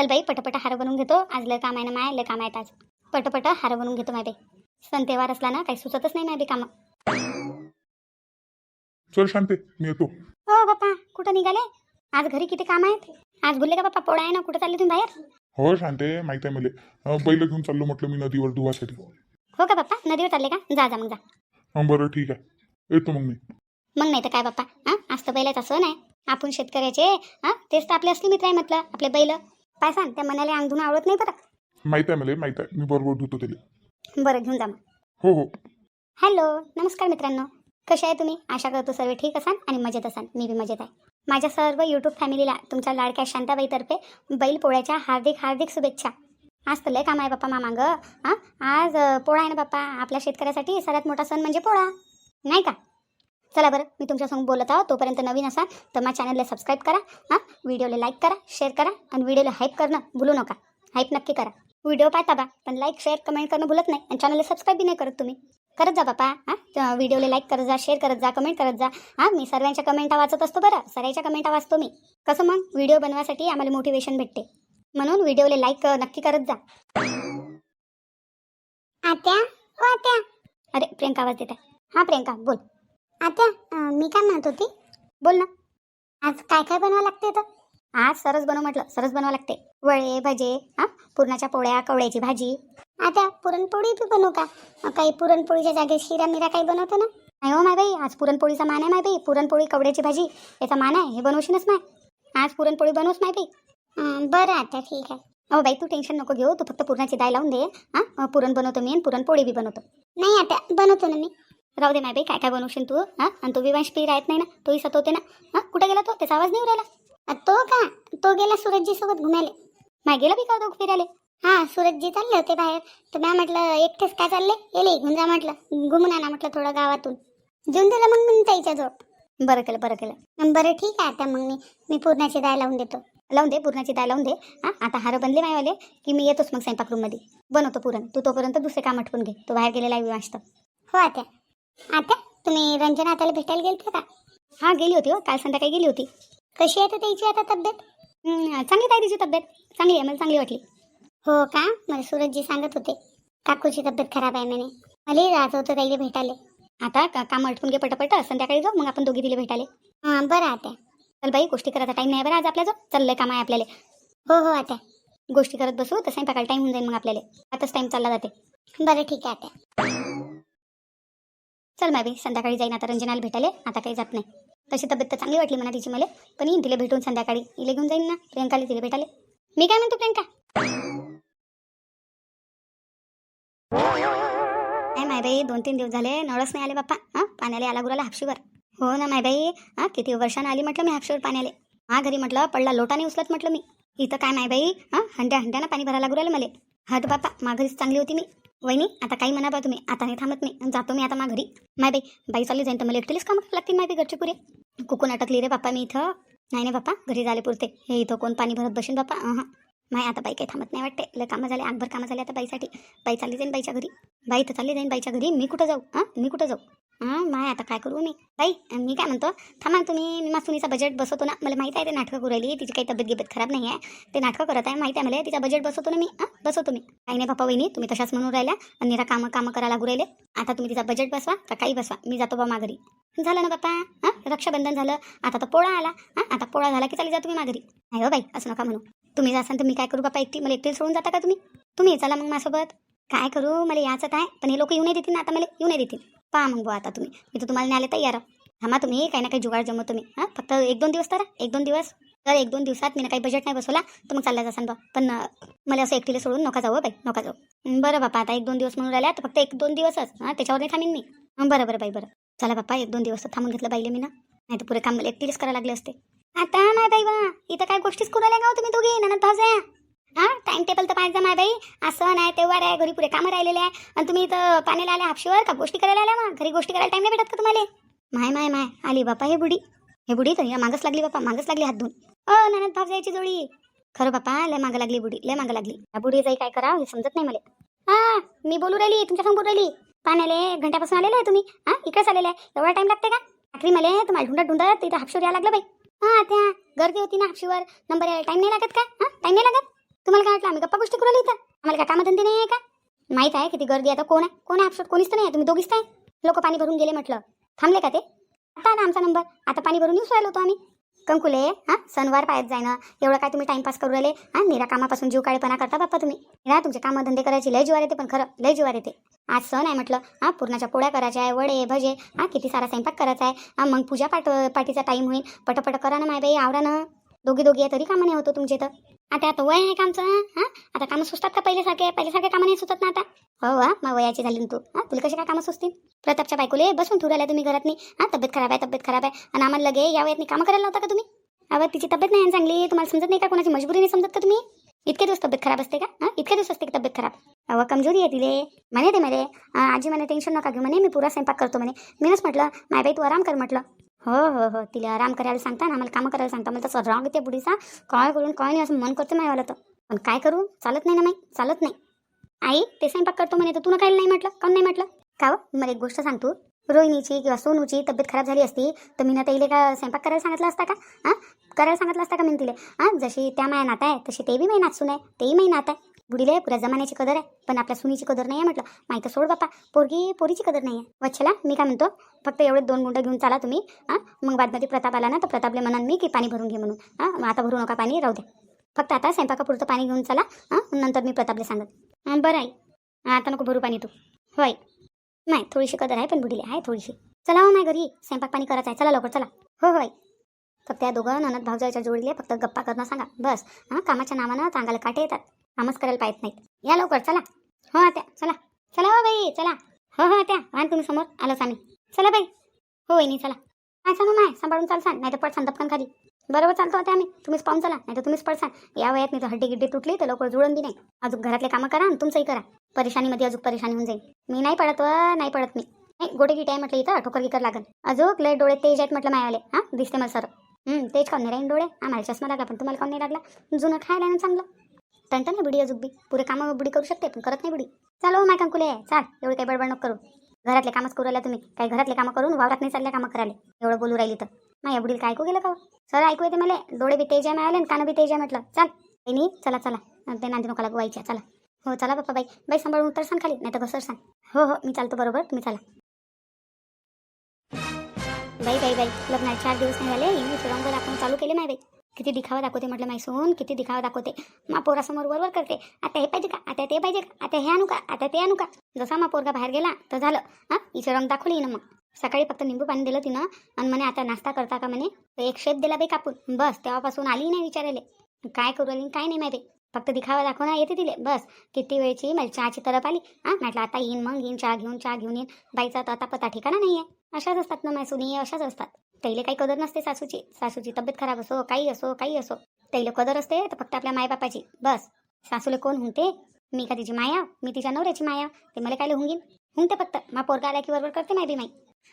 चल बाई पटपट हार बनवून घेतो. आज लय काम आहे ना माय लय काम आहेत आज. पटपट हार बनवून घेतो माय बाई. सण तेव्हार असला ना काही सुचतच नाही माय बाई कामं. चल शांते मी येतो. हो बाप्पा कुठं निघाले? आज घरी किती काम आहेत? आज बोलले का बाप्पा पोळा आहे ना कुठं चालले तुम्ही बाहेर? हो शांते माहीत आहे मला. बैल घेऊन चाललो म्हटलं मी नदीवर धुवासाठी हो का बाप्पा? नदीवर चालले का? जा जा मग जा. हं, बरं ठीक आहे. येतो मग मी. मग नाही तर काय बाप्पा? हां आज तर बैलाचा सण आहे. आपण शेतकऱ्याचे हां तेच तर आपले असले मित्र आहे म्हटलं आपले बैल. काय सांग त्या मनाला अंग धुणं आवडत नाही बरं? माहीत आहे मला माहीत आहे. मी बरोबर धुतो त्याला. बरं घेऊन जा मग. हो हो. हॅलो नमस्कार मित्रांनो. कसे आहे तुम्ही? आशा करतो सर्व ठीक असाल आणि मजेत असाल. मी बी मजेत आहे. माझ्या सर्व यूट्यूब फॅमिलीला तुमच्या लाडक्या शांताबाईतर्फे बैल पोळ्याच्या हार्दिक हार्दिक शुभेच्छा. आज तर लय काम आहे बाप्पा मामांग हां? आज अं, पोळा आहे ना बाप्पा. आपल्या शेतकऱ्यासाठी सर्वात मोठा सण म्हणजे पोळा. नाही का? चला बरं मी तुमच्यासमोर बोलत आहो. तोपर्यंत नवीन असाल तर माझ्या चॅनलला सबस्क्राईब करा हां? व्हिडिओला लाईक करा शेअर करा आणि व्हिडिओला हाईप करणं भूलू नका. हाईप नक्की करा. व्हिडिओ पाहता बा पण लाईक शेअर कमेंट करणं भूलत नाही आणि चॅनलला सबस्क्राईब बी नाही करत तुम्ही. करत जा बापा हां? व्हिडिओला लाईक करत जा शेअर करत जा कमेंट करत जा. हां मी सर्वांच्या कमेंटा वाचत असतो बरं. सगळ्याच्या कमेंटा वाचतो मी कसं मग? व्हिडिओ बनवासाठी आम्हाला मोटिवेशन भेटते. म्हणून व्हिडिओला लाईक नक्की करत जा. आत्या ओ आत्या. अरे प्रियंका आवाज देत आहे. हां प्रियंका बोल. आत्या मी काय म्हणत होती? बोल ना. आज काय काय बनवावं लागते तर आज सरस बनव म्हटलं. सरस बनवावं लागते. वळे भजे हां? पुरणाच्या पोळ्या कवळ्याची भाजी. आता पुरणपोळी बी बनवू का? अं, काही पुरणपोळीच्या जागेत शिरा मिरा काही बनवतो ना? नाही हो माय बाई. आज पुरणपोळीचा मान आहे माय बाई. पुरणपोळी कवड्याची भाजी याचा मान आहे. हे बनवशीनच माय. आज पुरणपोळी बनवूच माय बाई. अं, बरं आता ठीक आहे. हो बाई तू टेन्शन नको घेऊ. तू फक्त पुरणाची डाळ लावून दे हां? पुरण बनवतो मी आणि पुरणपोळी बी बनवतो. नाही आता बनवतो ना मी. राहू दे माय बाई काय काय बनवशील तू हां? आणि तो विवांश पी राहत नाही ना तोही सतवते ना हा? कुठे गेला तो? त्याचा आवाज नाही राहिला. तो का? तो गेला सूरजजी सोबत घुमायला. माय गेला बी का दोघ फिरायले. हा सूरजजी चालले होते बाहेर. तर मॅ म्हटलं एकटेच काय चालले? येले घेऊन जा म्हटलं. घुमून आणा म्हटलं थोडं गावातून. जेवून दिलं मग मी ताईच्या जवळ बरं केलं बरं केलं. बरं ठीक आहे आता मग मी मी पूर्णाची दाय लावून देतो. लावून दे पुरणाची दाय लावून दे. हा आता हार बनले मायवाले की मी येतोच मग स्वयंपाक रूममध्ये बनवतो पुरण. तू तोपर्यंत दुसरे काम आठवून घे. तो बाहेर गेलेला आहे विवांश हो आता आता तुम्ही रंजना आताला भेटायला गेलते का? हां गेली होती हो काल संध्याकाळी गेली होती. कशी आहे तर त्याची आता तब्येत? हं, चांगली आहे तिची तब्येत. चांगली आहे मला चांगली वाटली. हो का? मला सूरजजी सांगत होते काकूची तब्येत खराब आहे म्हणे. मला राहत होतं ताईले भेटायला. आता का काम अटकून घे पटापट संध्याकाळी जाऊ मग आपण दोघी तिला भेटाले हां बरं आता. चल बाई गोष्टी करायचा टाईम नाही बरं आज आपल्या जो चाललंय काम आहे आपल्याला. हो हो आता. गोष्टी करत बसू तसं स्वयंपाकाला टाईम होऊन जाईल मग आपल्याला. आताच टाईम चालला जाते. बरं ठीक आहे आता. चल मॅबी संध्याकाळी जाईन आता रंजनाला भेटायला आता काही जात नाही. तशी तब्येत तर चांगली वाटली म्हणा तिची मला पण येईन तिला भेटून संध्याकाळी. इले घेऊन जाईन ना प्रियंकाला तिला भेटायला मी काय म्हणतो प्रियंका? नाही दोन तीन दिवस झाले नळच नाही आले बाप्पा हां? पाण्याला आला गुराला हापशीवर. हो ना मायबाई हा हां? किती वर्षानं आली म्हटलं मी हापशीवर पाण्याले. हा घरी म्हटलं पडला लोटाने उचलत म्हटलं मी. इथं काय मायबाई हां? हंड्या हंड्यानं पाणी भरायला गुराले मला. हट बाप्पा माघरीच चांगली होती मी. वहिनी आता काही म्हणा बा तुम्ही. आता नाही थांबत मी. जातो मी आता माघारी माय बाई बाई चालली जाईन तर मला एकटेलीच कामं करावं लागतील माय बाई घरचे पुरे. कुकून अटकली रे बाप्पा मी इथं. नाही नाही बाप्पा घरी झाले पुरते. हे इथं कोण पाणी भरत बसेन बाप्पा? हां माय आता बाई काही थांबत नाही वाटते. लय कामं झाले आगभर कामं झाले आता बाईसाठी. बाई चालली जाईन बाईच्या घरी. बाई तर चालली जाईन बाईच्या घरी. मी कुठं जाऊ? हां मी कुठं जाऊ? माय आता काय करू मी? बाई मी काय म्हणतो थांबा तुम्ही. मी सुनीचा बजेट बसवतो ना. मला माहीत आहे ते नाटकं करू राहिली. तिची काही तब्येत गिबत खराब नाही आहे. ते नाटकं करत आहे माहिती आहे मला. तिचा बजेट बसवतो ना मी. हां बसवतो मी. काही नाही बाप्पा वहिनी तुम्ही तशाच म्हणून राहिल्या. आणि निरा कामं कामं करायला लागू राहिले. आता तुम्ही तिचा बजेट बसवा का काही बसवा. मी जातो बा माघरी. झालं ना पप्पा हां रक्षाबंधन झालं. आता तर पोळा आला. हां आता पोळा झाला की चालेल जा तुम्ही माघरी. नाही हो बाई असं नका म्हणू. तुम्ही जासाल तर मी काय करू बाप्पा? एकटी मला एकटी सोडून जाता का तुम्ही? तुम्ही चला मग माझ्यासोबत. काय करू? मला याचं काय पण हे लोक येऊ नाही देतील ना. आता मला येऊ नाही देतील. पहा मग बुवा आता तुम्ही. मी तर तुम्हाला न्यायला तयार हा थांबा तुम्ही काही ना काही जुगाड जमव तुम्ही हां फक्त एक दोन दिवस तर एक दोन दिवस. तर एक दोन दिवसात मी ना काही बजेट नाही बसवला तर मग चालला जासान बा पण मला असं एकटीला सोडून नका जाऊ हो बाई नका जाऊ. बरं बापा आता एक दोन दिवस म्हणून राहिल्या तर फक्त एक दोन दिवसच. हां त्याच्यावर नाही थांबीन मी. बरं बरं बाई बरं. चला बापा एक दोन दिवस थांबून घेतलं बाईले मी ना. नाही तर पुरे काम मला एकटीलाच करायला लागले असते. आता नाही बाई बा इथं काय गोष्टीच करू राहिल्या का हो तुम्ही दोघे? ननद भावजया हां टाइम टेबल तर पाहिजे माय बाई. असं नाही तेव्हा आहे घरी पुरे कामं राहिलेले आहे. आणि तुम्ही इथं पाण्याला आल्या हापशीवर का गोष्टी करायला आल्या मग? घरी गोष्टी करायला टाइम नाही भेटत का तुम्हाला? माय माय माय. आली बापा हे बुडी हे बुडी तर या मागच लागली बापा मागच लागली हात धुवून अ ननद भावजायची जोडी. खरं बापा लय मागं लागली बुडी लय मागं लागली. या बुडी जाई काय करा हे समजत नाही मला. हा मी बोलू राहिली तुमच्या संग बोलू राहिली. पाण्याले घंट्यापासून आलेले आहे तुम्ही. हा इकडेच आलेले आहे. एवढा टाइम लागते का? रात्री मला तुम्हाला ढुंडत ढुंडत तिथं हापशीवर यायला लागलं बाई. हा त्या गर्दी होती ना हापशीवर. नंबर यायला टाइम नाही लागत का? हा टाइम नाही लागत? तुम्हाला काय वाटलं? आम्ही गप्पा गोष्टी करू इथं. आम्हाला काय कामधंदे नाही आहे का? माहीत आहे किती गर्दी आहे. आता कोण आहे? कोण आहे? आपसूट कोणीच तर नाही आहे. तुम्ही दोघीच आहे. लोक पाणी भरून गेले म्हटलं. थांबले का ते? आता आला आमचा नंबर आता पाणी भरून येऊच राहिलो होतो आम्ही. कंकुले हां? सणवार पाहत जाय ना एवढं काय तुम्ही टाइमपास करू राहिले? हां? निरा कामापासून जीव काळेपणा करता बाप्पा तुम्ही. ना तुमचे कामधंदे करायची लय जीवार येते पण खरं लय जीवार येते. आज सण आहे म्हटलं. हां? पूर्णाच्या पोळ्या करायच्या आहे वडे भजे. हां? किती सारा स्वयंपाक करायचा आहे. हां? मग पूजा पाठ पाठीचा टाईम होईल. पटपट करा ना माय बाई आवरा ना. दोघी दोघी आहे तरी कामं नाही होतो हो तुमचे तर. आता आता वय आहे का आमचं? हां? आता कामं सुचतात का पहिल्यासारखे? पहिल्यासारखे कामं नाही सुचत ना आता? हो, हो वा मग वयाची झाली तू. हां तुला कशी काय कामं सुचतील? प्रतापच्या बायकोले बसून ठेवू राहिल्या तुम्ही घरात नाही हां तब्येत खराब आहे तब्येत खराब आहे. आणि आम्हाला लगे या वयात कामं करायला होता का तुम्ही? अवं तिची तब्येत नाही चांगली. तुम्हाला समजत नाही का? कोणाची मजबुरी नाही समजत का तुम्ही? इतके दिवस तब्येत खराब असते का? हां? इतके दिवस असते की तब्येत खराब? अव कमजोरी आहे तिले. म्हणे ते म्हणे आजी म्हणे टेन्शन नका घेऊ म्हणे मी पुरा स्वयंपाक करतो म्हणे. मीनच म्हटलं माय बाई तू आराम कर म्हटलं. हो हो हो तिला आराम करायला सांगता ना आम्हाला कामं करायला सांगता. मला तसं राग येते पुढीचा काय करून काय नाही असं मन करते मायवाला तर. पण काय करू? चालत नाही ना माई चालत नाही. आई ते स्वयंपाक करतो म्हणे तर तुला काही नाही म्हटलं? काऊन नाही म्हटलं? का हो? मला एक गोष्ट सांगतो रोहिणीची किंवा सोनूची तब्येत खराब झाली असती तर मी ना ताईले का स्वयंपाक करायला सांगितलं असता का? हां? करायला सांगितलं असता का मी तिले हां? जशी त्या माया नात आहे तशी ते बी माही नात सुन आहे तेही माही नात आहे. बुडीले पुऱ्या जमान्याची कदर आहे पण आपल्या सुनीची कदर नाही आहे म्हटलं माहिती सोड बापा पोरगी पोरीची कदर नाही आहे वच्छला मी काय म्हणतो फक्त एवढे दोन गुंड घेऊन चाला तुम्ही हां? मग बादमध्ये प्रताप आला ना तर प्रतापले म्हणाल मी की पाणी भरून घे म्हणून. हां? आता भरू नका पाणी राहू दे. फक्त आता स्वयंपाकापुरतं पाणी घेऊन चला हां? नंतर मी प्रतापले सांगत. बरं आई. आता नको भरू पाणी तू. होय. नाही थोडीशी कदर आहे पण बुडीले आहे थोडीशी. चला हो माय घरी स्वयंपाक पाणी करायचं आहे. चला लवकर चला. हो होय फक्त त्या दोघं ननद भाऊजाच्या जोडीले फक्त गप्पा करणं सांगा. बस हां कामाच्या नावानं चांगलं काटे येतात. कामच करायला पाहिजे नाहीत. या लवकर चला. हो आत्या चला. चला हो बाई चला. हो हो आत्या वाहन तुम्ही समोर आलोच आम्ही. चला बाई. हो वहिनी चला. काय सांगू माय सांभाळून चालसान नाही तर पडसान दपकन खाली. बरोबर चालतो होते आम्ही. तुम्हीच पाहून चला नाही तर तुम्हीच पडसाल. या वयात नाही तर हड्डी गिड्डी तुटली तर लवकर जुळून बी नाही. अजून घरातले कामं करा आणि तुमचंही करा. परेशानीमध्ये अजून परेशानी होऊन जाईल. मी नाही पडत व नाही पडत मी. नाही गोटे गिटे आहे म्हटलं इथं ठोकर गिकर लागेल. अजून लय डोळे तेज आहेत म्हटलं मायाले हां दिसते मला सर तेज खाऊन नाही राहीन डोळे. आम्हाला चष्मा लागला पण तुम्हाला काऊन नाही लागला. जुनं खायला ना चांगलं. टंटन नाही बुडी अजून बी. पुरे कामं बुडी करू शकते पण करत नाही बुडी चालो माय कंकुले. चाल एवढी काही बडबड नको करू. घरातले कामच करू राहिला तुम्ही. काही घरातले कामं करून वावरात नाही चालल्या कामं करायला? एवढं बोलू राहिली तर. नाही बुडील काय ऐकू गेलं का हो? सर ऐकू येते मला डोळे बी तेजा मिळाले आणि कानं बी तेजा म्हटलं. चाल. नाही चला चला. ते नांदी नका लागू व्हायच्या चला. हो चला बाप्पा बाई. बाई सांभाळून उतर सांग खाली नाही तर घसर सांग हो हो मी चालतो बरोबर तुम्ही चला. बाई बाई बाई लग्नाला चार दिवस नाही झाले इंग्लिश रंग आपण चालू केले नाही बाई. किती दिखावा दाखवते म्हटलं माई सोन किती दिखावा दाखवते. मा पोरासमोर वरवर करते. आता हे पाहिजे का? आता ते पाहिजे का? आता हे आणू का? आता ते आणू का? जसा मा पोरगा बाहेर गेला तर झालं. हां? हिचं रंग दाखवली ना मग. सकाळी फक्त निंबू पाणी दिलं तिनं. आणि म्हणे आता नाश्ता करता का? म्हणे. एक शेप दिला बाई कापून. बस तेव्हापासून आली नाही विचारायले. काय करू आली काय नाही माहिती. फक्त दिखावा दाखवणार येते तिले. बस किती वेळची मला चहाची तरफ आली. हां? म्हटलं आता येईन मग येईन चहा घेऊन चहा घेऊन येईन. बाईचा तर आता पता ठिकाणा नाही आहे अशाच असतात ना मैसुनी अशाच असतात. त्याला काही कदर नसते सासूची. सासूची तब्येत खराब असो काही असो काही असो. त्याला कदर असते तर फक्त आपल्या मायबापाची. बस. सासूले कोण हुंते मी का तिची माया? मी तिच्या नवऱ्याची माया? ते मला काय हुंगीन हुंगते फक्त. मा पोरगा आला की बरोबर करते माय बी माई.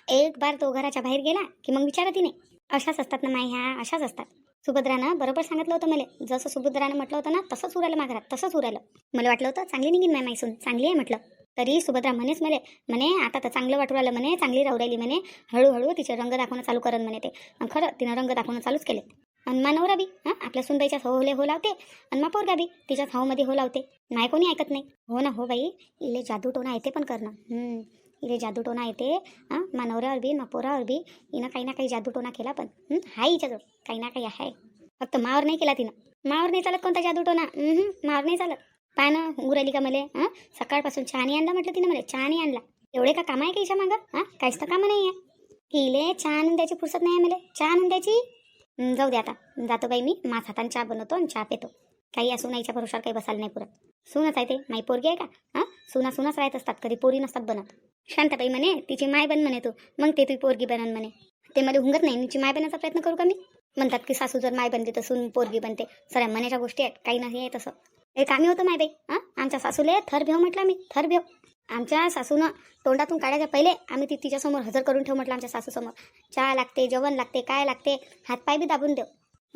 एक बार तो घराच्या बाहेर गेला की मग विचारा तिने. अशाच असतात ना माय? ह्या अशाच असतात. सुभद्रानं बरोबर सांगितलं होतं मला. जसं सुभद्रानं म्हटलं होतं ना तसंच उरायला माघरात तसंच उरायलं. मला वाटलं होतं चांगली निघीन माय माईसून चांगली आहे म्हटलं. तरी सुभद्रा म्हणेच म्हणे म्हणे आता तर चांगलं वाटू राहिलं म्हणे चांगली राहू राहिली म्हणे हळूहळू तिचे रंग दाखवणं चालू करन म्हणे ते. आणि खरं तिनं रंग दाखवणं चालूच केले. आणि मा नवरा बी हां आपल्या सुनबाईच्या होले हो लावते आणि मा पोरगा बी तिच्या हावमध्ये हो लावते. नाही कोणी ऐकत नाही. हो ना हो बाई इले जादू टोना येते पण करणं. इले जादू टोना येते हां मा नवऱ्यावर बी मा पोरावर बी हिनं काही ना काही जादू टोना केला पण हाय हिच्याजवळ काही ना काही आहे. फक्त मावर नाही केला तिनं. मावर नाही चालत कोणता जादू टोना? मावर नाही चालत. पाय ना उरायली का मले हां? सकाळपासून चहा नाही आणला म्हटलं तिने मला चहा नाही आणला एवढे का काम आहे का हिच्या मागं हां? काहीच तर कामं नाही आहे हिले चहा आणून द्यायची फुरसत नाही आहे मला. चहा आणून द्यायची? जाऊ दे आता. जातो बाई मी माझ हाताने चहा बनवतो आणि चहा पितो. काही असू नाहीच्या भरोशावर काही बसायला नाही पुरत. सूनच आहे ते माई पोरगी आहे का? हां? सुना सुनाच राहत असतात कधी पोरी नसतात बनत. शांताबाई म्हणे तिची माय बन म्हणे तू. मग ते तुझी पोरगी बनन म्हणे. ते मला हुंगत नाही तिची माय बनायचा प्रयत्न करू का मी? म्हणतात की सासू जर माय बनते तर सून पोरगी बनते. सऱ्या मनाच्या गोष्टी आहेत काही नाही आहे तसं. हे कामी होतं माय बाई. हां? आमच्या सासूले थर भेव म्हटलं मी थर भेव. आमच्या सासूनं तोंडातून काढायच्या पहिले आम्ही ती तिच्यासमोर हजर करून ठेव म्हटलं आमच्या सासूसमोर. चहा लागते जेवण लागते काय लागते हातपाय बी दाबून देव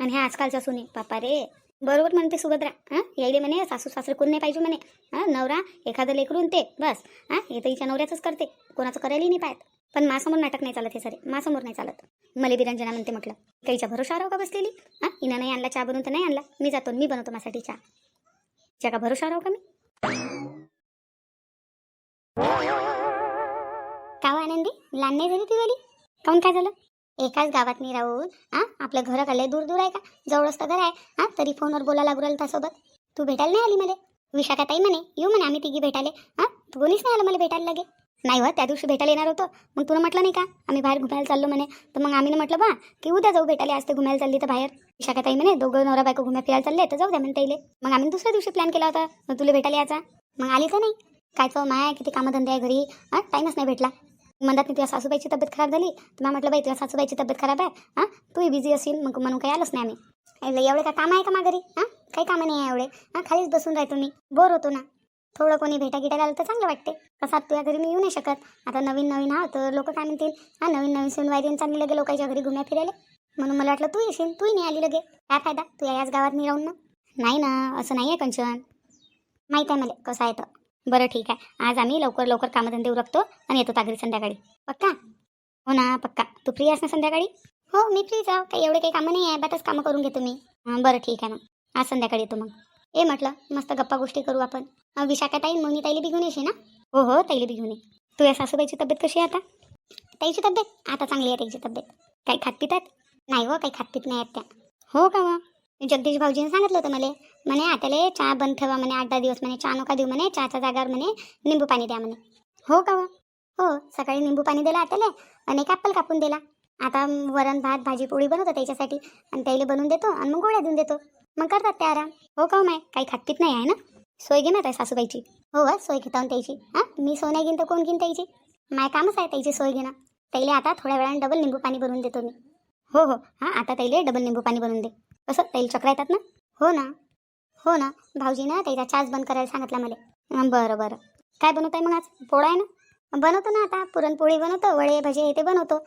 आणि ह्या आजकालच्या सुने बापा रे. बरोबर म्हणते सुभद्रा. हां? यायले म्हणे सासू सासरे कोण नाही पाहिजे म्हणे. हां? नवरा एखादं लेकरून ते बस. हां? हे तर हिच्या नवऱ्याचंच करते. कोणाचं करायलाही नाही पाहत. पण मासमोर नाटक नाही चालत हे सरे. मासमोर नाही चालत. मले बिरंजना म्हणते म्हटलं काहीच्या भरोशावर का बसलेली? हां? हिनं नाही आणला चहा बनवून तर नाही आणला. मी जातो मी बनवतो माझ्यासाठी चहा. का भरोसा राहू का मी? काव हो आनंदी? लहान नाही झाली ती वाली काऊन काय झालं? एकाच गावात नाही राहून हा आपलं घर आलंय दूर दूर आहे का? जवळच तर घर आहे हा तरी फोनवर बोला लागू राहिला त्यासोबत तू भेटायला नाही आली मला? विशाखा ताई म्हणे येऊ म्हणे आम्ही तिघी भेटायले. हा तू कोणीच नाही आलं मला भेटायला लागे? नाही हो त्या दिवशी भेटायला येणार होतो. मग तुला म्हटलं नाही का? आम्ही बाहेर घुमायला चाललो म्हणे. तर मग आम्ही म्हटलं बा की उद्या जाऊ भेटायला आज ते घुमायला चालली तर बाहेर. विशाखा म्हणे दोघं नवरा बायको घुम्या फिरायला चालले तर जाऊ द्या म्हणता येईल मग आम्ही दुसऱ्या दिवशी प्लॅन केला होता मग तुला भेटायला यायचा. मग आली तर नाही? काय तो माय किती कामधंदे आहे घरी? हां टाईमच नाही भेटला. म्हणतात तुझ्या सासूबाईची तब्येत खराब झाली? तर मला म्हटलं बाई तुझ्या सासूबाईची तब्येत खराब आहे हां? तूही बिझी असेल मग म्हणून काही आलोच नाही आम्ही. एवढे एवढे काम आहे का मा घरी? हां? काही कामं नाही आहे एवढे. हां खालीच बसून राहतो मी बोर होतो ना. थोडं कोणी भेटा गिटायला आलं तर चांगलं वाटते. कसं आता तुझ्या घरी? मी येऊ नाही शकत. आता नवीन नवीन हा तर लोक काय म्हणतील? हा नवीन नवीन सुनवाई चांगले लगे लोकांच्या घरी घुम्या फिरायला. म्हणून मला वाटलं तू येशील तूही नाही आली लगे. काय फायदा? तू याच गावात मी राहून ना. नाही ना असं नाही आहे कंचन. माहीत आहे मला कसं आहे तर. बरं ठीक आहे. आज आम्ही लवकर लवकर कामधंदे उरकतो आणि येतो तागरी संध्याकाळी. पक्का? हो ना पक्का. तू फ्री आहेस ना संध्याकाळी? हो मी फ्रीच आहो काही एवढे काही कामं नाही आहे. बातच कामं करून घेतो मी. बरं ठीक आहे मग. आज संध्याकाळी येतो मग. ए म्हटलं मस्त गप्पा गोष्टी करू आपण. विशाखा ताई मोनी ताईला बी घेऊन येशील ना? हो हो ताईला बी घेऊन ये तुझ्या सासूबाईची तब्येत कशी आहे आता? ताईची तब्येत? आता चांगली आहे ताईची तब्येत. काही खात पितात नाही हो काही खात पित नाही आहेत त्या. हो का हो? मग जगदीश भाऊजीने सांगितलं होतं मला. म्हणे आत्याले चहा बंद ठेवा म्हणे आठ दहा दिवस म्हणे चहा नका देऊ म्हणे चहाच्या जागावर म्हणे निंबू पाणी द्या म्हणे. हो का हो? हो सकाळी निंबू पाणी दिलं आत्याले आणि एक ॲपल कापून दिला. आता वरण भात भाजी पोळी बनवतो त्याच्यासाठी. आणि त्याला बनवून देतो आणि मग गोळ्या देऊन देतो. मग करतात ते आराम. हो का हो माय? काही खात पित नाही आहे ना? सोय घे माहिती आहे सासूबाईची. हो वा सोय घेता त्याची. हां? मी सोय नाही घेईन तर कोण घेईन त्याची? माय कामच आहे त्याची सोय घेणं. त्याला आता थोड्या वेळाने डबल निंबू पाणी बनवून देतो मी. हो हो. हां आता ताईले डबल निंबू पाणी बनवून दे. कसं? त्याला चक्र येतात ना? हो ना. हो ना. भाऊजी ना त्याचा चार्ज बंद करायला सांगितला मला. बरं बरं. काय बनवत आहे मग आज? पोळा आहे ना? बनवतो ना आता. पुरणपोळी बनवतो वडे भजे हे ते बनवतो.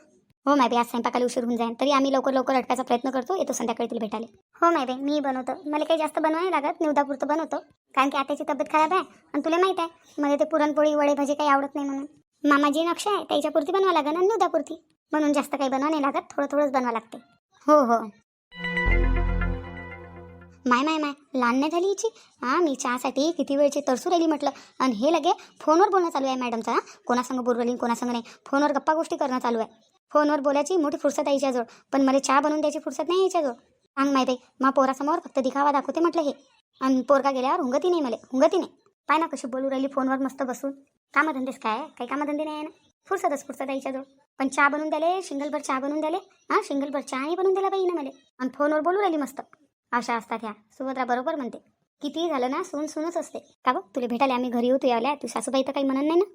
हो माय बी आज स्वयंपाकाला उशीर होऊन जाईल तरी आम्ही लवकर लवकर अटकायचा प्रयत्न करतो. येतो संध्याकाळी तिला भेटायला. हो माय बी मी बनवतो. मला काही जास्त बनवायला लागत. निवदापुरतं बनवतो. कारण की आताची तब्येत खराब आहे आणि तुला माहीत आहे मला ते पुरणपोळी वडे भजे काही आवडत नाही म्हणून. मामाजी नक्षा आहे त्याच्यापुरती बनवा लागेल आणि निवदापुरती म्हणून जास्त काही बनवा नाही लागत थोडं थोडंच बनवा लागते. हो हो. माय माय माय लहान नाही झाली हिची? हां मी चहासाठी किती वेळची तरसू राहिली म्हटलं. आणि हे लगे फोनवर बोलणं चालू आहे मॅडमचा हां कोणासंग बोलू राहिली कोणासंग नाही. फोनवर गप्पा गोष्टी करणं चालू आहे. फोनवर बोलायची मोठी फुरसत आहे हिच्याजवळ पण मला चहा बनवून द्यायची फुरसत नाही याच्याजवळ सांग माय बाई मा पोरासमोर फक्त दिखावा दाखवते म्हटलं हे. आणि पोरगा गेल्यावर हुंगती नाही मला हुंगती नाही. पाय ना कशी बोलू राहिली फोनवर मस्त बसून. कामधंदेच काय? काही कामधंदे नाही आहे ना? फुरसतच फुरसत आहे पण चहा बनवून द्याले शिंगलभर चहा बनवून द्याले हां शिंगलभर चहाही बनवून द्यायला बाई ना मला आणि फोनवर बोलू राहिली मस्त. अशा असतात ह्या. सुभद्रा बरोबर म्हणते. किती झालं ना सून सूनच असते. का बघ तुला भेटायला आम्ही घरी येऊ तू यावल्या तू सासूबाई तर काही म्हणत नाही ना?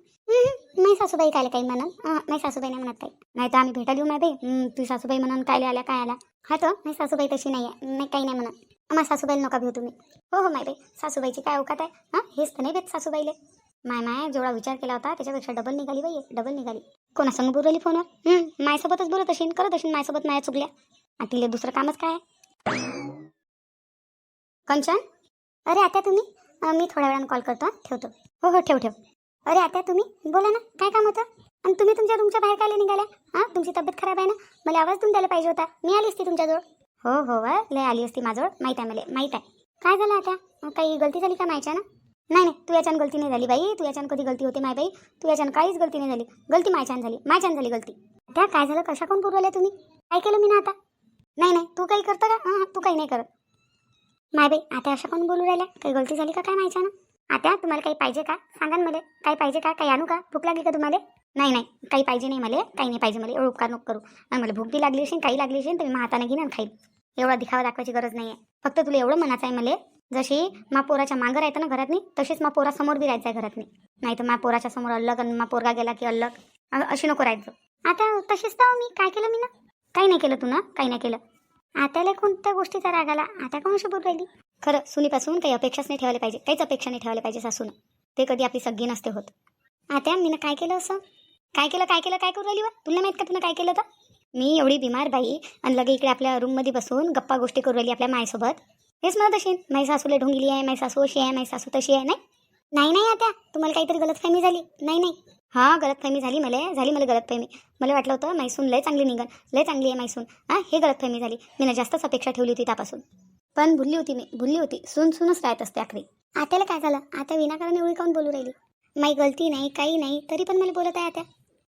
नाही सासूबाई कायला काही म्हणन नाही सासूबाई नाही म्हणत काही. नाही तर आम्ही भेटायला येऊ नाही बाई. तू सासूबाई म्हणून कायले आल्या काय आल्या? हा तर नाही सासूबाई तशी नाही आहे नाही काही नाही म्हणत. मग सासूबाईला नका भेऊ तुम्ही हो हो माय बाई. सासूबाईची काय औकात आहे? हां हेच तर नाही भेट सासूबाईले. माय माय जेवढा विचार केला होता त्याच्यापेक्षा डबल निघाली बाई डबल निघाली. कोणासंग बोलवली फोनवर हम्म, मायसोबतच बोलत असेल करत असेल माझ्यासोबत माया चुकल्या आणि तिला दुसरं कामच काय? कंचन? अरे आता तुम्ही? मी थोड्या वेळानं कॉल करतो ठेवतो. हो हो ठेव ठेव. अरे आता तुम्ही? बोला ना काय काम होतं? आणि तुम्ही तुमच्या रूमच्या बाहेर काय निघाल्या? हां तुमची तब्येत खराब आहे ना? मला आवाज तुम्ही द्यायला पाहिजे होता. मी आली असती तुमच्याजवळ. हो हो वा लय आली असती माझ्याजवळ. माहीत आहे मला माहीत आहे. काय झालं आता काही गलती झाली का मायच्या ना नाही नाही तू याच्यानं गलती नाही झाली बाई. तू याच्यानं कधी गलती होते माय बाई? तू याच्यानं काहीच गलती नाही झाली. गलती मायच्यानं झाली. मायच्यानं झाली गलती. त्या काय झालं? कशा कोण पुरवल्या तुम्ही? काय केलं मी ना आता? नाही नाही तू काही करतं का? हां तू काही नाही करत. माय बाई आता अशा कोण बोलू राहिल्या? काही गलती झाली का काय माहिती ना आता तुम्हाला काही पाहिजे का? सांगा ना मला. काही पाहिजे का? काही आणू का? भूक लागली का तुम्हाला? नाही नाही काही पाहिजे नाही मला. काही नाही पाहिजे मला. एवढं उपकार नको करू. आणि मला भूक बी लागली असेल काही लागली असेल तर मी हाताने घेईन खाईल एवढा दिखावा दाखवायची गरज नाही आहे फक्त तुला एवढं म्हणायचं आहे मला. जशी मा पोराच्या मागं राहतं ना घरात नाही तशीच मा पोरासमोर बी राहायचं आहे घरात नाही तर मा पोराच्या समोर अलग आणि मा पोरगा गेला की अल्लग अशी नको राहायचं. आता तशीच तर मी काय केलं मी ना? काही नाही केलं तू ना? काही नाही केलं. आताला कोणत्या गोष्टीचा राग आला? आता कोण अशी बोल राहिली? खरं सुनीपासून काही अपेक्षाच नाही ठेवायला पाहिजे. काहीच अपेक्षा नाही ठेवायला पाहिजे सासून. ते कधी आपली सगळी नसते होत. आता मी काय केलं असं? काय केलं काय केलं काय करू राहिली वा? तुला माहीत का तुला काय केलं तर मी एवढी बिमार बाई आणि लगे इकडे आपल्या रूममध्ये बसून गप्पा गोष्टी करू राहिली आपल्या मायसोबत. हेच म्हणत असेल माई सासूला ढोंगली आहे माई सासू अशी आहे माई सासू तशी आहे. नाही. नाही नाही आता. तुम्हाला काहीतरी गलतफहमी झाली. नाही नाही. हां गलतफहमी झाली मला झाली मला गलतफहमी. मला वाटलं होतं मैसून लय चांगली निघण लय चांगली आहे मैसून हां हे गलतफहमी झाली. मी ना जास्तच अपेक्षा ठेवली होती त्यापासून पण भुलली होती मी भुलली होती. सून सूनच राहत असते आखरी. आत्याला काय झालं? आता विनाकारण एवढी काऊन बोलू राहिली? माई गलती नाही काही नाही. तरी पण मला बोलत आहे आत्या.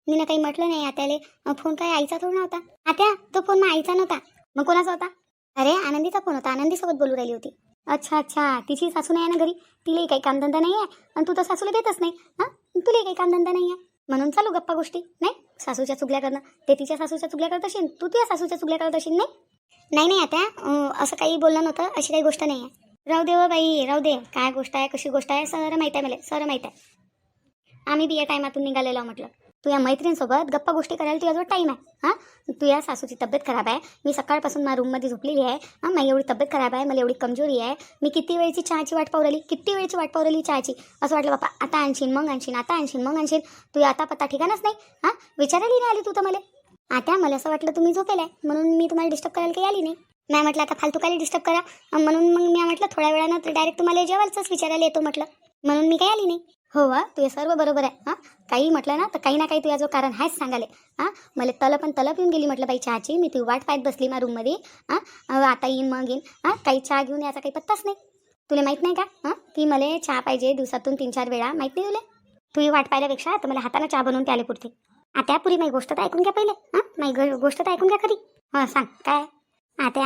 मी ना काही म्हटलं नाही आत्याले. फोन काय आईचा थोडा नव्हता? आत्या तो फोन मग आईचा नव्हता. मग कोणाचा होता? अरे आनंदीचा फोन होता. आनंदीसोबत बोलू राहिली होती. अच्छा अच्छा. तिची सासू नाही आहे ना घरी? तिलाही काही कामधंदा नाही आहे आणि तू तर सासूला देतच नाही. हां? तुलाही काही कामधंदा नाही आहे म्हणून चालू गप्पा गोष्टी नाही? सासूच्या चुगल्या करणं. ते तिच्या सासूच्या चुगल्या करत असेल तू तुझ्या सासूच्या चुगल्या करत असेल नाही? नाही नाही आता. असं काही बोललं नव्हतं. अशी काही गोष्ट नाही आहे राहू दे व बाई राहू दे. काय गोष्ट आहे कशी गोष्ट आहे? सर माहीत आहे मला. सर माहीत आहे. आम्ही बी या टायमातून निघालेलो म्हटलं. तू या मैत्रिणीसोबत गप्पा गोष्टी करायला तुझ्याजवळ टाईम आहे. हां? तू या सासूची तब्येत खराब आहे. मी सकाळपासून माझ्या रूममध्ये झोपलेली आहे. हां? माझी एवढी तब्येत खराब आहे. मला एवढी कमजोरी आहे. मी किती वेळची चहाची वाट पाहू किती वेळची वाट पाहू राहिली चहाची? असं वाटलं बापा आता आणशीन मग आणशीन आता आणशीन मग आणशीन. तू आता पत्ता ठिकाणच नाही. हां? विचारायला नाही आली तू तर मला. आता मला असं वाटलं तुम्ही झोपेल आहे. म्हणून मी तुम्हाला डिस्टर्ब करायला काही आली नाही. नाही म्हटलं आता फालतू काही डिस्टर्ब करा. म्हणून मग मी म्हटलं थोड्या वेळानं तर डायरेक्ट तुम्हाला जेवायचंच विचारायला येतो म्हटलं. म्हणून मी काही आली नाही. हो वा तुझे सर्व बरोबर आहे. हां काही म्हटलं ना तर काही ना काही तुझ्या जो कारण आहेच सांगाले. हां मला तलप पण तलप येऊन गेली म्हटलं बाई चहाची. मी तू वाट पाहत बसली मा रूममध्ये हां आता येईन मग येईन. हां काही चहा घेऊन याचा काही पत्ताच नाही. तुला माहीत नाही का? हां की मला चहा पाहिजे दिवसातून तीन चार वेळा. माहीत नाही तुला? तुही वाट पाहिल्यापेक्षा तर मला हाताने चहा बनवून प्याले पुरते. आता पुरी माझी गोष्ट तर ऐकून घ्या पहिले. हां माझी गोष्ट तर ऐकून घ्या खरी. हां सांग काय? आता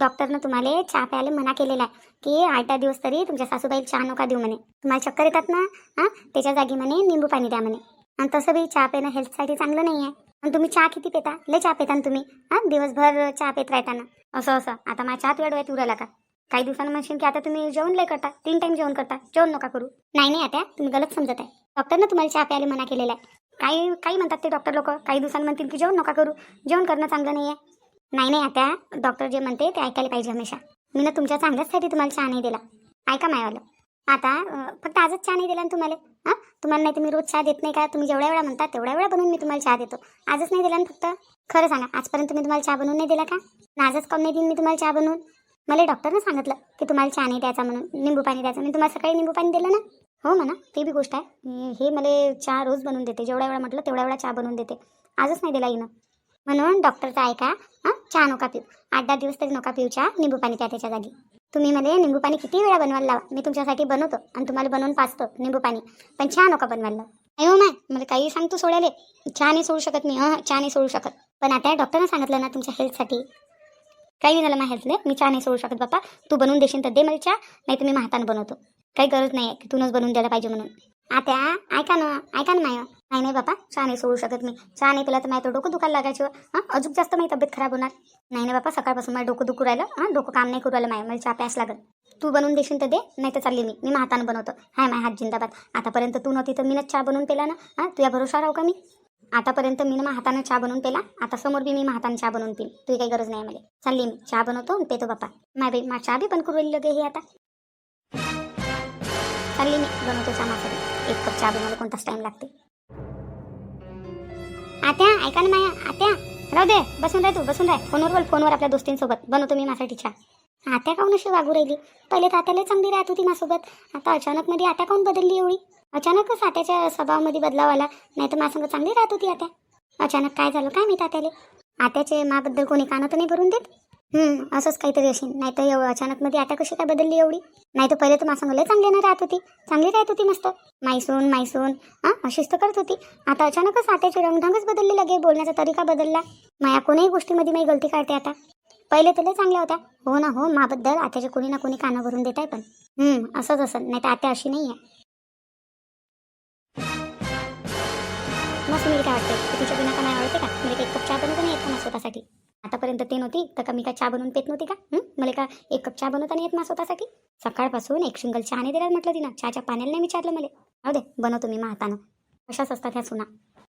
डॉक्टरनं तुम्हाला चहा प्यायला मना केलेला आहे. की आठ दहा दिवस तरी तुमच्या सासूबाई चहा नका देऊ म्हणे. तुम्हाला चक्कर येतात ना हां? त्याच्या जागी म्हणे निंबू पाणी द्या म्हणे. आणि तसं बी चहा पिणं हेल्थसाठी चांगलं नाही आहे आणि तुम्ही चहा किती पिता? लय चहा पिता ना तुम्ही हां? दिवसभर चहा पित राहताना. असं असं. आता माझ्या चहा तुझ्या डोळ्यात उराला का? काही दिवसांना म्हणशील की आता तुम्ही जेवण लय करता. तीन टाइम जेवण करता. जेवण नका करू. नाही नाही आता तुम्ही गलत समजत आहे. डॉक्टरनं तुम्हाला चहा प्यायला मना केलेला आहे. काही काही म्हणतात ते डॉक्टर लोक. काही दिवसांना म्हणतील की जेवण नका करू. जेवण करणं चांगलं नाही आहे नाही नाही आता डॉक्टर जे म्हणते ते ऐकायला पाहिजे हमेशा. मी ना तुमच्या चांगल्याचसाठी तुम्हाला चहा नाही दिला. ऐका मायवालं. आता फक्त आजच चहा नाही दिला ना तुम्हाला? हां तुम्हाला नाही तर मी रोज चहा देत नाही का? तुम्ही जेवढ्या वेळा म्हणता तेवढ्या वेळा बनवून मी तुम्हाला चहा देतो. आजच नाही दिला ना फक्त? खरं सांगा आजपर्यंत मी तुम्हाला चहा बनवून नाही दिला का? आजच कम नाही देईन मी तुम्हाला चहा बनवून? मला डॉक्टरनं सांगितलं की तुम्हाला चहा नाही द्यायचा म्हणून निंबू पाणी द्यायचं. मी तुम्हाला सकाळी निंबू पाणी दिलं ना? हो म्हणा ते बी गोष्ट आहे. हे मला चहा रोज बनवून देते. जेवढ्या वेळा म्हटलं तेवढ्या वेळा चहा बनवून देते. आजच नाही दिला हिनं. म्हणून डॉक्टरचा आहे का हां? चहा नका पिऊ. आठ दहा दिवस तरी नका पिऊ चहा निंबू पाणी प्या त्याच्या जागी. तुम्ही मला निंबू पाणी किती वेळा बनवायला लावा? मी तुमच्यासाठी बनवतो आणि तुम्हाला बनवून पाचतो निंबू पाणी. पण चहा नका बनवायला लावा. नाही हो माय मला काही सांगतो सोडायला. चहा नाही सोडू शकत मी हां? चहा नाही सोडू शकत. पण आता डॉक्टरनं सांगितलं ना तुमच्या हेल्थसाठी काही नाही झालं माझ्या हेल्थले मी चहा नाही सोडू शकत बापा तू बनवून देशील तर दे मला चहा नाही तर मी हातानं बनवतो. काही गरज नाही आहे की तूनच बनवून द्यायला पाहिजे म्हणून. आता ऐका ना ऐका ना माय. नाही नाही बापा चहा नाही सोडू शकत मी. चहा नाही पिला तर माझं डोकं दुखायला लागायचं. हां? अजून जास्त माझी तब्येत खराब होणार. नाही नाही बापा सकाळपासून माझं डोकं दुखू राहिलं. हां? डोकं काम नाही करू राहिलं माय. मला चहा प्यास लागत तू बनवून देशील तर दे नाही तर चालली मी. मी माझ्या हातानं बनवतो. हाय माय हात जिंदाबाद. आतापर्यंत तू नव्हती तर मीनच चहा बनवून पेला ना? हां? तुझ्या भरोसा राहू का मी? आतापर्यंत मी ना माझ्या हातानं चहा बनवून पेला. आता समोर बी मी माझ्या हातानं चहा बनवून पिल तुझी काही गरज नाही मला. चालली मी. चहा बनवतो आणि पेतो बापा. माय बाई मा चहा बी पण करू राहिली लगे हे आता. चालली मी. बनवतो चहा मासा एक कप चहा बनवायला कोणताच टाइम लागते. आत्या ऐका ना माया आत्या राहू दे बसून राह तू बसून राह. फोनवर बोल फोनवर आपल्या दोस्तींसोबत. बनवतो मी माझ्यासाठी चहा. आत्या काऊन अशी वागू राहिली? पहिले तर आत्याला चांगली राहत होती माझ्यासोबत. आता अचानक मध्ये आत्या काऊन बदलली एवढी? अचानकच आत्याच्या स्वभावामध्ये बदलाव आला. नाही तर माझ्यासंग चांगली राहत होती आत्या. अचानक काय झालं काय माहीत तात्याले आत्याचे माबद्दल कोणी कानात तर नाही भरून देत? असंच काहीतरी असेल. नाही तर एवढं अचानक मध्ये आता कशी काय बदलली एवढी? नाही तर पहिले तर माझं लय चांगली ना राहत होती. चांगली राहत होती मस्त. मायसून मायसून हां अशीच तर करत होती. आता अचानकच आताची रंगढंगच बदलली लगे. बोलण्याचा तरीका बदलला. माया कोणीही गोष्टीमध्ये माझी गलती काढते आता. पहिले तर लय चांगल्या होत्या. हो ना हो माबद्दल आत्याचे कोणी ना कोणी कानं भरून देत आहे पण. हम्म, असंच असं. नाही तर आत्या अशी नाही आहे मस्त मी काय वाटते की तिच्या बिना का नाही आवडते का? मी एक कप चहा बनवतो नाही येत का स्वतःसाठी? आतापर्यंत ते नव्हती. तर का मी काय चहा बनवून पेत नव्हती का? मला का एक कप चहा बनवता नाही येत ना स्वतःसाठी? सकाळपासून एक शिंगल चहा नाही दिला म्हटलं तिनं. चहाच्या पाण्याला नाही विचारलं मला. जाऊ दे बनवतो मी मा हातानं अशाच असतात ह्या सुना.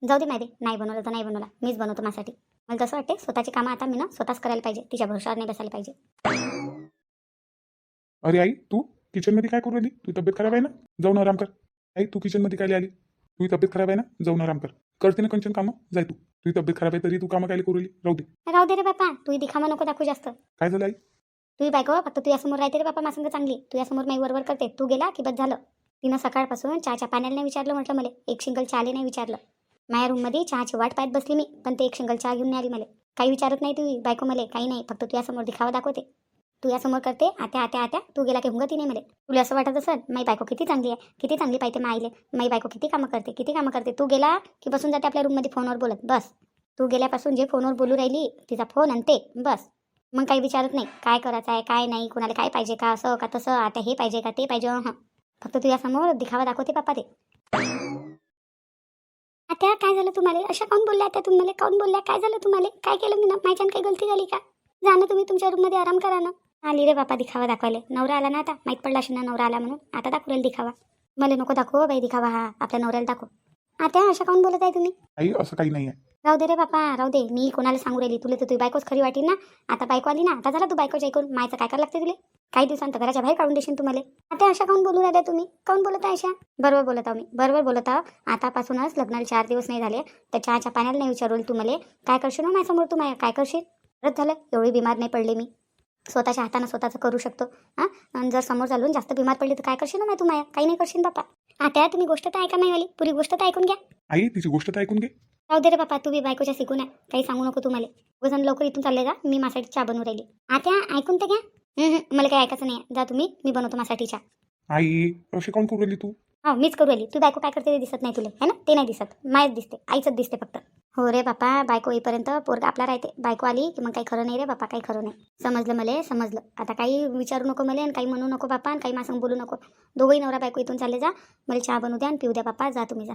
जाऊ दे माहिती नाही बनवलं तर नाही बनवला. मीच बनवतो माझ्यासाठी. मला तसं वाटते स्वतःची कामं आता मी ना स्वतःच करायला पाहिजे. तिच्या भरोशावर नाही बसायला पाहिजे. अरे आई तू किचनमध्ये काय करू राहिली? तू तब्येत खराब आहे ना? जाऊन आराम कर. आई तू किचनमध्ये काय आली? तुझी तब्येत खराब आहे ना? जाऊन आराम कर करते ना कंचन कामं? जाय तू. तुझी तब्येत खराब आहे तरी तू कामं काय करू राहिली राहू दे. राहू दे रे बापा तू दिखावा नको दाखवू जास्त. काय झालं आई? तुझी बायको फक्त तुझ्यासमोर राहते रे बापा माझ्या चांगली. तुझ्यासमोर मी वरवर करते. तू गेला की बस झालं. तिनं सकाळपासून चहाच्या पाण्याला नाही विचारलं म्हटलं मला. एक सिंगल चहाले नाही विचारलं. माझ्या रूममध्ये चहाची वाट पाहत बसली मी. पण ते एक सिंगल चहा घेऊन नाही आली मला. काही विचारत नाही तुझी बायको मला. काही नाही. फक्त तुझ्यासमोर दिखावा दाखवते. तू यासमोर करते आत्या आत्या आत्या तू गेला की हुंगती नाही मध्ये तुला असं वाटत असत माई बायको किती चांगली आहे किती चांगली पाहिजे माईले माई बायको किती कामं करते किती कामं करते. तू गेला की बसून जाते आपल्या रूममध्ये फोनवर बोलत बस. तू गेल्यापासून जे फोनवर बोलू राहिली तिचा फोन आणि ते बस. मग काही विचारत नाही काय करायचं आहे काय नाही कोणाला काय पाहिजे का असं का तसं आता हे पाहिजे का ते पाहिजे हां. फक्त तुझ्यासमोर दिखावा दाखवते पप्पा ते. आता काय झालं तुम्हाला? अशा काऊन बोलल्या आता तुम्हाला काऊन बोलल्या? काय झालं तुम्हाला? काय केलं मी ना? माझ्यानं काही गलती झाली का? जा ना तुम्ही तुमच्या रूममध्ये आराम करा ना. आली रे बापा दिखावा दाखवायला. नवरा आला ना आता? माहीत पडला असेल ना नवरा आला म्हणून. आता दाखवलेला दिखावा. मला नको दाखव बाई दिखावा हा. आपल्या नवऱ्याला दाखव. आता अशा काऊन बोलत आहे तुम्ही? आई असं काही नाही आहे राहू दे रे बापा राहू दे. मी कोणाला सांगू राहिली? तुला तर तुझी बायकोच खरी वाटेल ना? आता बायको आली ना? आता झाला तू बायकोच्या ऐकून. मायचं काय करायला लागते तुला? काही दिवसांत घराच्या बाहेर काढून देशील तुम्हाला आता अशा काऊन बोलू राहिल्या तुम्ही? काऊन बोलत आहे अशा? बरोबर बोलत आहो मी. बरोबर बोलत आहो. आतापासूनच लग्नाला चार दिवस नाही झाले. तर चहाच्या पाण्याला नाही विचारवलं तू मला. काय करशील ना माझ्यासमोर? तू माया काय करशील? परत झालं. एवढी बिमार नाही पडले मी. स्वतःच्या हातानं स्वतःचं करू शकतो. हां? जर समोर चालून जास्त बिमार पडली तर काय करशील ना माय तू माया? काही नाही करशील बापा. आता तुम्ही गोष्ट तर ऐका नाही वाली. पुरी गोष्ट तर ऐकून घ्या. आई तिची गोष्ट तर ऐकून घे. राहू दे रे बापा तू बी बायकोच्या शिकून आहे काही सांगू नको तुम्हाला. वजन लवकर इथून चालले जा. मी माझ्यासाठी चहा बनवून राहिली. आता ऐकून तर घ्या. हं, हं, मला काही ऐकायचं नाही जा तुम्ही. मी बनवतो माझ्यासाठी चहा. आई अशी काऊन करू राहिली तू? हो मीच करू आली तू बायको काय करते ते दिसत नाही तुला है ना? ते नाही दिसत. मायच दिसते आईचंच दिसते फक्त. हो रे बापा बायको येईपर्यंत पोरगा आपला राहते. बायको आली की मग काही खरं नाही रे बापा काही खरं नाही. समजलं मला? समजलं. आता काही विचारू नको मला आणि काही म्हणू नको बापा आणि काही मासंग बोलू नको. दोघंही नवरा बायको इथून चालले जा. मला चहा बनवू द्या आणि पिऊ द्या बापा. जा तुम्ही जा.